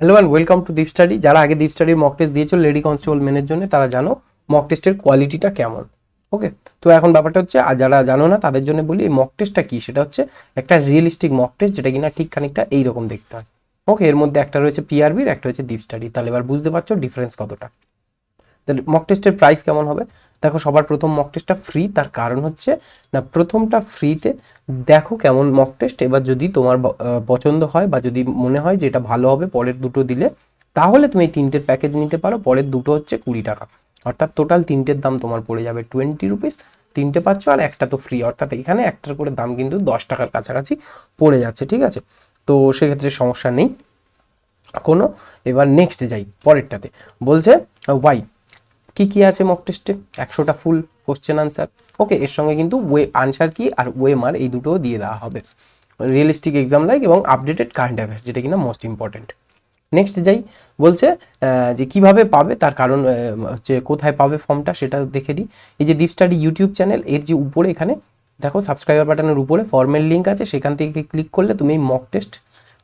Hello and welcome to Deep Study যারা আগে দীপ স্টাডির মক টেস্ট দিয়েছিল লেডি কনস্টেবল মেনের জন্য, তারা জানো মক টেস্টের কোয়ালিটিটা কেমন। ওকে তো এখন ব্যাপারটা হচ্ছে, আর যারা জানো না, তাদের জন্য বলি, এই মক টেস্টটা কী? সেটা হচ্ছে একটা রিয়েলিস্টিক মক টেস্ট যেটা কিনা ঠিক খানিকটা এইরকম দেখতে হয়। ওকে এর মধ্যে একটা রয়েছে পিআরবির একটা হচ্ছে দীপ স্টাডি তাহলে এবার বুঝতে পারছ ডিফারেন্স কতটা। তাহলে মক টেস্টের প্রাইস কেমন হবে? দেখো, সবার প্রথম মক টেস্টটা ফ্রি তার কারণ হচ্ছে, না, প্রথমটা ফ্রিতে দেখো কেমন মক টেস্ট এবার যদি তোমার পছন্দ হয় বা যদি মনে হয় যে এটা ভালো হবে, পরের দুটো দিলে, তাহলে তুমি তিনটের প্যাকেজ নিতে পারো, পরের দুটো হচ্ছে কুড়ি টাকা। অর্থাৎ টোটাল তিনটের দাম তোমার পড়ে যাবে টোয়েন্টি রুপিস তিনটে পাচ্ছ আর একটা তো ফ্রি অর্থাৎ এখানে একটার করে দাম কিন্তু দশ টাকার কাছাকাছি পড়ে যাচ্ছে, ঠিক আছে? তো সেক্ষেত্রে সমস্যা নেই। কোনো, এবার নেক্সট যাই, পরেরটাতে। বলছে ওয়াই কি কি আছে মক টেস্টে একশোটা ফুল কোশ্চেন আনসার ওকে এর সঙ্গে কিন্তু ওয়ে আনসার কি আর ওয়েমার এই দুটোও দিয়ে দেওয়া হবে। রিয়েলিস্টিক এক্সাম লাইক এবং আপডেটেড কারেন্ট অ্যাফেয়ার্স যেটা কিনা মোস্ট ইম্পর্টেন্ট নেক্সট যাই, বলছে যে কীভাবে পাবে, তার কারণ হচ্ছে কোথায় পাবে ফর্মটা সেটা দেখে দিই। এই যে দীপ স্টাডি ইউটিউব চ্যানেল এর যে উপরে এখানে, দেখো সাবস্ক্রাইবার বাটনের উপরে ফর্মের লিঙ্ক আছে, সেখান থেকে ক্লিক করলে তুমি এই মক টেস্ট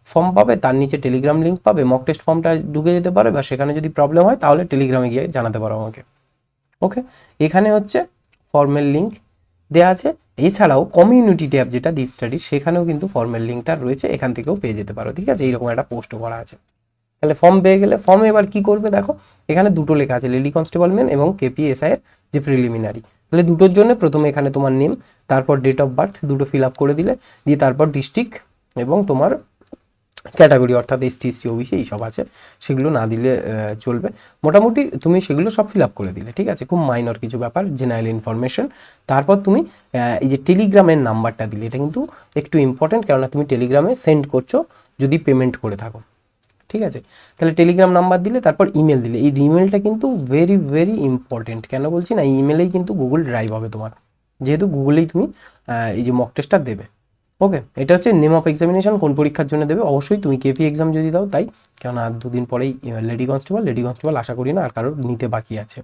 ফর্ম পাবে, তার নিচে টেলিগ্রাম লিঙ্ক পাবে মক টেস্ট ফর্মটা ঢুকে যেতে পারে বা সেখানে যদি প্রবলেম হয় তাহলে টেলিগ্রামে গিয়ে জানাতে পারো আমাকে। ওকে এখানে হচ্ছে ফর্মের লিঙ্ক দেওয়া আছে। এছাড়াও কমিউনিটি ট্যাব যেটা ডিপ স্টাডি সেখানেও কিন্তু ফর্মের লিঙ্কটা রয়েছে, এখান থেকেও পেয়ে যেতে পারো, ঠিক আছে? এইরকম একটা পোস্ট করা আছে। তাহলে ফর্ম পেয়ে গেলে ফর্মে এবার কি করবে দেখো, এখানে দুটো লেখা আছে লেডি কনস্টেবল মেন এবং কেপিএসআই এর যে প্রিলিমিনারি তাহলে দুটোর জন্য প্রথমে এখানে তোমার নেম তারপর ডেট অফ বার্থ দুটো ফিল আপ করে দিলে, দিয়ে তারপর ডিস্ট্রিক্ট এবং তোমার ক্যাটাগরি অর্থাৎ এস টি এসসি ওবিসি এইসব আছে। সেগুলো না দিলে চলবে। মোটামুটি তুমি সেগুলো সব ফিল আপ করে দিলে, ঠিক আছে? খুব মাইনর কিছু ব্যাপার জেনারেল ইনফরমেশন তারপর তুমি এই যে টেলিগ্রামের নাম্বারটা দিলে, এটা কিন্তু একটু ইম্পর্টেন্ট কেননা তুমি টেলিগ্রামে সেন্ড করছ, যদি পেমেন্ট করে থাকো, ঠিক আছে? তাহলে টেলিগ্রাম নাম্বার দিলে, তারপর ইমেল দিলে। এই ইমেলটা কিন্তু ভেরি ভেরি ইম্পর্টেন্ট কেন বলছি না? ইমেলেই কিন্তু গুগল ড্রাইভ হবে তোমার। যেহেতু গুগলেই তুমি এই যে মক টেস্টটা দেবে। ওকে এটা হচ্ছে নেম অফ এক্সামিনেশন কোন পরীক্ষার জন্য দেবে? অবশ্যই তুমি কেপি এক্সাম যদি দাও, তাই? কেননা দুদিন পরেই লেডি কনস্টেবল লেডি কনস্টেবল আশা করি না আর কারোর নিতে বাকি আছে।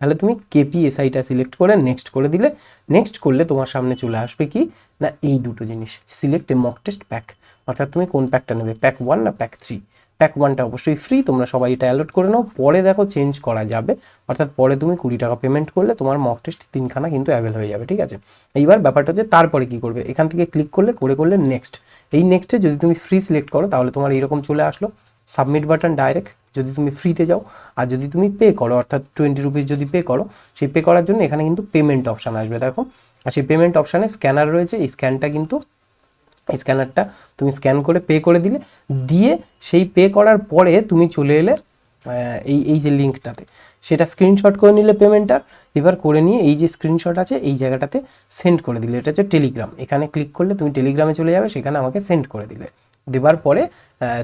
তাহলে তুমি কেপি এসআইটা সিলেক্ট করে নেক্সট করে দিলে নেক্সট করলে তোমার সামনে চলে আসবে কি? না, এই দুটো জিনিস সিলেক্ট এ মক টেস্ট প্যাক অর্থাৎ তুমি কোন প্যাকটা নেবে? প্যাক ওয়ান না প্যাক থ্রি প্যাক ওয়ানটা অবশ্যই ফ্রি তোমরা সবাই এটা অ্যালোট করে নাও। পরে দেখো চেঞ্জ করা যাবে। অর্থাৎ পরে তুমি কুড়ি টাকা পেমেন্ট করলে তোমার মক টেস্ট তিনখানা কিন্তু অ্যাভেল হয়ে যাবে, ঠিক আছে? এইবার ব্যাপারটা হচ্ছে তারপরে কি করবে? এখান থেকে ক্লিক করলে, করে করলে নেক্সট এই নেক্সটে যদি তুমি ফ্রি সিলেক্ট করো, তাহলে তোমার এইরকম চলে আসলো। সাবমিট বাটন ডাইরেক্ট যদি তুমি ফ্রিতে যাও, আর যদি তুমি পে করো, অর্থাৎ টোয়েন্টি রুপিস যদি পে করো, সেই পে করার জন্য এখানে কিন্তু পেমেন্ট অপশান আসবে, দেখো। আর সেই পেমেন্ট অপশানে স্ক্যানার রয়েছে, এই স্ক্যানটা কিন্তু স্ক্যানারটা তুমি স্ক্যান করে পে করে দিলে, দিয়ে সেই পে করার পরে তুমি চলে এলে এই এই যে লিঙ্কটাতে সেটা স্ক্রিনশট করে নিলে পেমেন্টটার এবার করে নিয়ে এই যে স্ক্রিনশট আছে, এই জায়গাটাতে সেন্ড করে দিলে। এটা হচ্ছে টেলিগ্রাম এখানে ক্লিক করলে তুমি টেলিগ্রামে চলে যাবে, সেখানে আমাকে সেন্ড করে দিলে। দেবার পরে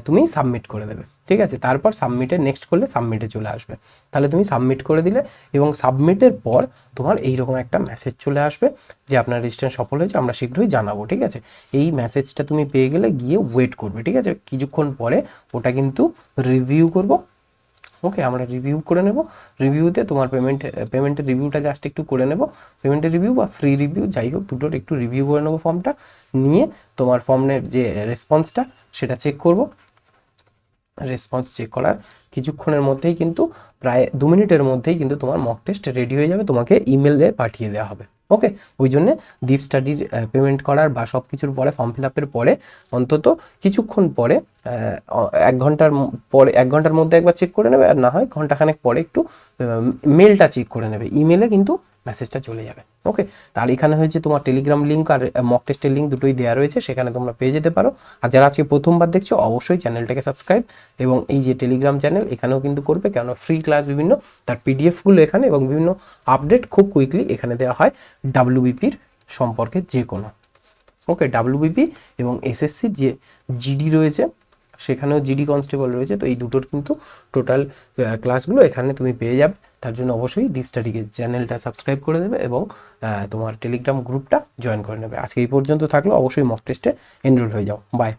তুমি সাবমিট করে দেবে। ঠিক আছে? তারপর সাবমিটে নেক্সট করলে সাবমিটে চলে আসবে। তাহলে তুমি সাবমিট করে দিলে এবং সাবমিটের পর তোমার এইরকম একটা মেসেজ চলে আসবে যে আপনার রেজিস্ট্রেশন সফল হয়েছে, আমরা শীঘ্রই জানাব। ঠিক আছে? এই মেসেজটা তুমি পেয়ে গেলে গিয়ে ওয়েট করবে। ঠিক আছে? কিছুক্ষণ পরে ওটা কিন্তু রিভিউ করব। ওকে আমরা রিভিউ করে নেব। রিভিউতে তোমার পেমেন্ট পেমেন্টের রিভিউটা জাস্ট একটু করে নেব। পেমেন্টের রিভিউ বা ফ্রি রিভিউ যাই হোক, দুটোর একটু রিভিউ করে নেব ফর্মটা নিয়ে তোমার ফর্মের যে রেসপন্সটা সেটা চেক করব। রেসপন্স চেক করার কিছুক্ষণের মধ্যেই কিন্তু প্রায় দু মিনিটের মধ্যেই কিন্তু তোমার মক টেস্ট রেডি হয়ে যাবে। তোমাকে ইমেলে পাঠিয়ে দেওয়া হবে। ওকে ওই জন্যে ডিপ স্টাডির পেমেন্ট করার বা সব কিছুর পরে ফর্ম ফিল আপের পরে, অন্তত কিছুক্ষণ পরে এক ঘণ্টার পরে, এক ঘণ্টার মধ্যে একবার চেক করে নেবে, আর না হয় ঘন্টাখানেক পরে একটু মেলটা চেক করে নেবে। ইমেলে কিন্তু মেসেজটা চলে যাবে। ওকে তার এখানে হয়েছে তোমার টেলিগ্রাম লিঙ্ক আর মক টেস্টের লিঙ্ক দুটোই দেওয়া রয়েছে, সেখানে তোমরা পেয়ে যেতে পারো। আর যারা আজকে প্রথমবার দেখছ, অবশ্যই চ্যানেলটাকে সাবস্ক্রাইব এবং এই যে টেলিগ্রাম চ্যানেল এখানেও কিন্তু করবে কেন ফ্রি ক্লাস বিভিন্ন, তার পিডিএফগুলো এখানে এবং বিভিন্ন আপডেট খুব কুইকলি এখানে দেওয়া হয় ডাব্লিউবিপির সম্পর্কে যে কোনো ওকে ডাব্লিউবিপি এবং এসএসসির যে জিডি রয়েছে, সেখানেও জিডি কনস্টেবল রয়েছে, তো এই দুটোর কিন্তু টোটাল ক্লাসগুলো এখানে তুমি পেয়ে যাবে। তার জন্য অবশ্যই ডিপ স্টাডিকে চ্যানেলটা সাবস্ক্রাইব করে দেবে এবং তোমার টেলিগ্রাম গ্রুপটা জয়েন করে নেবে। আজকে এই পর্যন্ত থাকলে। অবশ্যই মক টেস্টে এনরোল হয়ে যাও। বাই